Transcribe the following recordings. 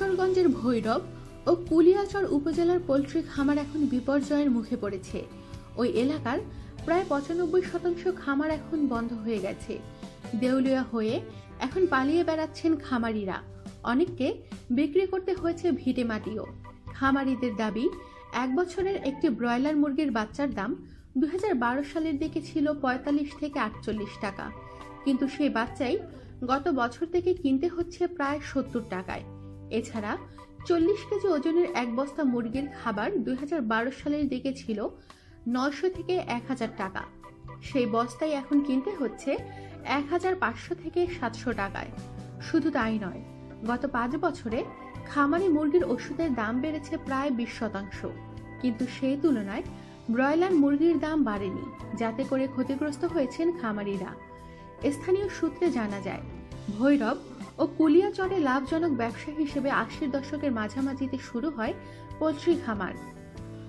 কিশোরগঞ্জের ভৈরব ও কুলিয়াচর উপজেলার পোলট্রি খামার এখন বিপর্যয়ের মুখে পড়েছে। ওই এলাকার প্রায় পঁচানব্বই শতাংশ খামার এখন বন্ধ হয়ে গেছে। দেউলিয়া হয়ে এখন পালিয়ে বেড়াচ্ছেন খামারিরা। অনেককে বিক্রি করতে হয়েছে ভিটে মাটিও। খামারিদের দাবি, এক বছরের একটি ব্রয়লার মুরগির বাচ্চার দাম দুই হাজার বারো সালের দিকে ছিল পঁয়তাল্লিশ থেকে আটচল্লিশ টাকা। কিন্তু সেই বাচ্চাই গত বছর থেকে কিনতে হচ্ছে প্রায় সত্তর টাকায়। এছাড়া চল্লিশ কেজি ওজনের এক বস্তা মুরগির খাবার দু হাজার বারো সালের দিকে ছিল নয়শো থেকে এক হাজার টাকা। সেই বস্তায় এখন কিনতে হচ্ছে এক হাজার পাঁচশো থেকে সাতশো টাকায়। শুধু তাই নয়, গত পাঁচ বছরে খামারি মুরগির ওষুধের দাম বেড়েছে প্রায় বিশ শতাংশ। কিন্তু সেই তুলনায় ব্রয়লার মুরগির দাম বাড়েনি, যাতে করে ক্ষতিগ্রস্ত হয়েছেন খামারিরা। স্থানীয় সূত্রে জানা যায় ভৈরব ও কুলিয়াচরে লাভজনক ব্যবসা হিসেবে আশির দশকের মাঝামাঝিতে শুরু হয় পোলট্রি খামার।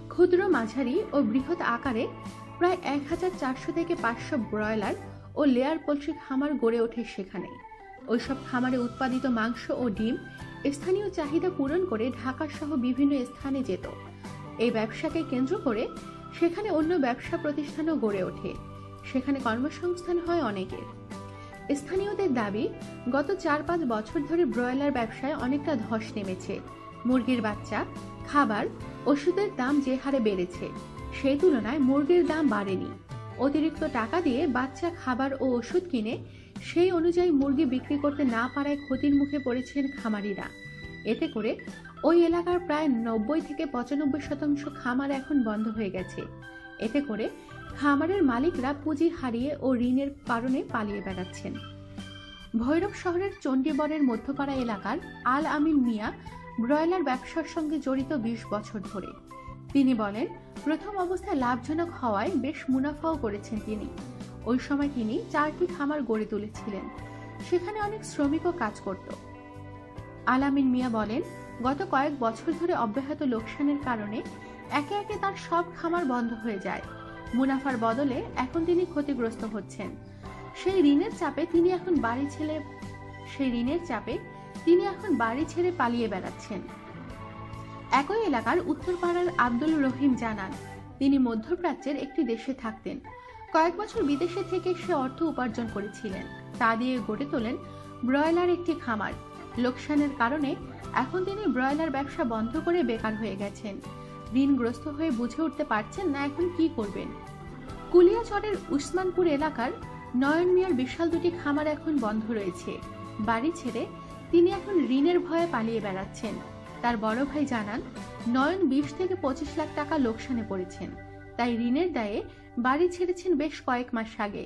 ক্ষুদ্র মাঝারি ও বৃহৎ আকারে প্রায় এক হাজার চারশো থেকে পাঁচশো ব্রয়লার ও লেয়ার পোলট্রি খামার গড়ে ওঠে সেখানে। ওইসব খামারে উৎপাদিত মাংস ও ডিম স্থানীয় চাহিদা পূরণ করে ঢাকা সহ বিভিন্ন স্থানে যেত। এই ব্যবসাকে কেন্দ্র করে সেখানে অন্য ব্যবসা প্রতিষ্ঠানও গড়ে ওঠে। সেখানে কর্মসংস্থান হয় অনেকের। স্থানীয়দের দাবি, গত চার পাঁচ বছর ধরে ব্রয়লার ব্যবসায় অনেকটা ধস নেমেছে। মুরগির বাচ্চা, খাবার, ওষুধের দাম যে হারে বেড়েছে, সেই তুলনায় মুরগির দাম বাড়েনি। অতিরিক্ত টাকা দিয়ে বাচ্চা, খাবার ও ওষুধ কিনে সেই অনুযায়ী মুরগি বিক্রি করতে না পারায় ক্ষতির মুখে পড়েছেন খামারিরা। এতে করে ওই এলাকার প্রায় নব্বই থেকে পঁচানব্বই শতাংশ খামার এখন বন্ধ হয়ে গেছে। এতে করে খামারের মালিকরা পুঁজি হারিয়ে ও ঋণের কারণে পালিয়ে বেড়াচ্ছেন। ভৈরব শহরের চণ্ডীবরের মধ্যপাড়া এলাকার আল আমিন মিয়া ব্রয়লার ব্যবসার সঙ্গে জড়িত বিশ বছর ধরে। তিনি বলেন, প্রথম অবস্থায় লাভজনক হওয়ায় বেশ মুনাফাও করেছেন তিনি। ওই সময় তিনি চারটি খামার গড়ে তুলেছিলেন। সেখানে অনেক শ্রমিকও কাজ করত। আলামিন মিয়া বলেন, গত কয়েক বছর ধরে অব্যাহত লোকসানের কারণে একে একে তার সব খামার বন্ধ হয়ে যায়। মুনাফার বদলে এখন তিনি ক্ষতিগ্রস্ত হচ্ছেন। সেই ঋণের চাপে তিনি এখন বাড়ি ছেড়ে, সেই ঋণের চাপে তিনি এখন বাড়ি ছেড়ে পালিয়ে বেড়াচ্ছেন। একই এলাকার উত্তরপাড়ার আব্দুল রহিম জানান, তিনি মধ্যপ্রাচ্যের একটি দেশে থাকতেন। কয়েক বছর বিদেশে থেকে সে অর্থ উপার্জন করেছিলেন। তা দিয়ে গড়ে তোলেন ব্রয়লার একটি খামার। লোকসানের কারণে এখন তিনি ব্রয়লার ব্যবসা বন্ধ করে বেকার হয়ে গেছেন। ঋণগ্রস্ত হয়ে বুঝে উঠতে পারছেন না এখন কি করবেন। কুলিয়াচরের উসমানপুর এলাকার নয়ন মিয়ার বিশাল দুটি খামার এখন বন্ধ রয়েছে। বাড়ি ছেড়ে তিনি এখন ঋণের ভয়ে পালিয়ে বেড়াচ্ছেন। তার বড় ভাই জানান, নয়ন বিশ থেকে পঁচিশ লাখ টাকা লোকসানে পড়েছেন। তাই ঋণের দায়ে বাড়ি ছেড়েছেন বেশ কয়েক মাস আগে।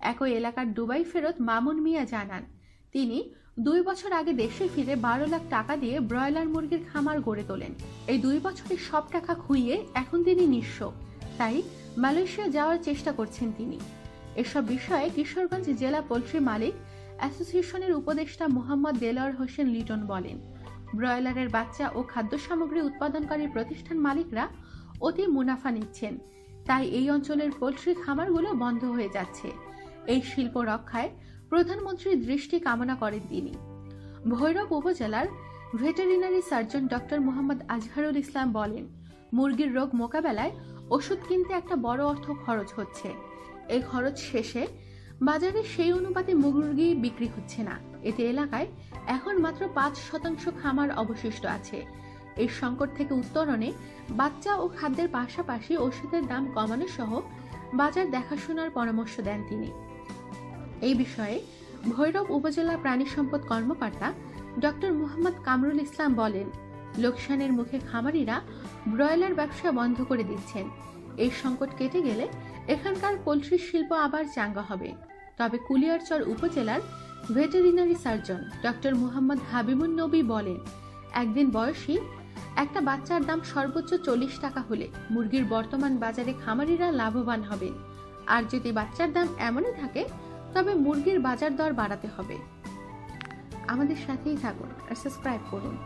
একই এলাকার দুবাই ফেরত মামুন মিয়া জানান, তিনি দুই বছর আগে দেশে ফিরে বারো লাখ টাকা দিয়ে ব্রয়লার মুরগির খামার গড়ে তোলেন। এই দুই বছরের সব টাকা খুইয়ে এখন তিনি নিঃস্ব। তাই মালয়েশিয়া যাওয়ার চেষ্টা করছেন তিনি। এসব বিষয়ে কিশোরগঞ্জ জেলা পোলট্রি মালিক অ্যাসোসিয়েশনের উপদেষ্টা মোহাম্মদ দেলোয়ার হোসেন লিটন বলেন, ব্রয়লারের বাচ্চা ও খাদ্য সামগ্রী উৎপাদনকারী প্রতিষ্ঠান মালিকরা অতি মুনাফা নিচ্ছেন। তাই এই অঞ্চলের পোলট্রি খামারগুলো বন্ধ হয়ে যাচ্ছে। এই শিল্প রক্ষায় প্রধানমন্ত্রীর দৃষ্টি কামনা করেন তিনি। ভৈরব উপজেলার veterinary surgeon doctor Mohammad Azharul Islam বলেন, মুরগির রোগ মোকাবেলায় ওষুধ কিনতে একটা বড় অর্থ খরচ হচ্ছে। এই খরচ শেষে বাজারে সেই অনুপাতে মুরগি বিক্রি হচ্ছে না। এতে এলাকায় এখন মাত্র পাঁচ শতাংশ খামার অবশিষ্ট আছে। এই সংকট থেকে উত্তরণে বাচ্চা ও খাদ্যের পাশাপাশি ওষুধের দাম কমানো সহ বাজার দেখাশোনার পরামর্শ দেন তিনি। এই বিষয়ে ভৈরব উপজেলা প্রাণী সম্পদ কর্মকর্তা ডক্টর মোহাম্মদ কামরুল ইসলাম বলেন, লোকসানের মুখে খামারিরা ব্রয়লার ব্যবসা বন্ধ করে দিচ্ছেন। এই সংকট কেটে গেলে এখানকার পোলট্রি শিল্প আবার চাঙ্গা হবে। তবে কুলিয়ারচর উপজেলার veterinary surgeon doctor Mohammad Habibun Nabi বলেন, একদিন বয়সী একটা বাচ্চার দাম সর্বোচ্চ চল্লিশ টাকা হলে মুরগির বর্তমান বাজারে খামারিরা লাভবান হবেন। আর যদি বাচ্চার দাম এমনই থাকে তবে মুরগির বাজার দর বাড়াতে হবে। আমাদের সাথেই থাকুন আর সাবস্ক্রাইব করুন।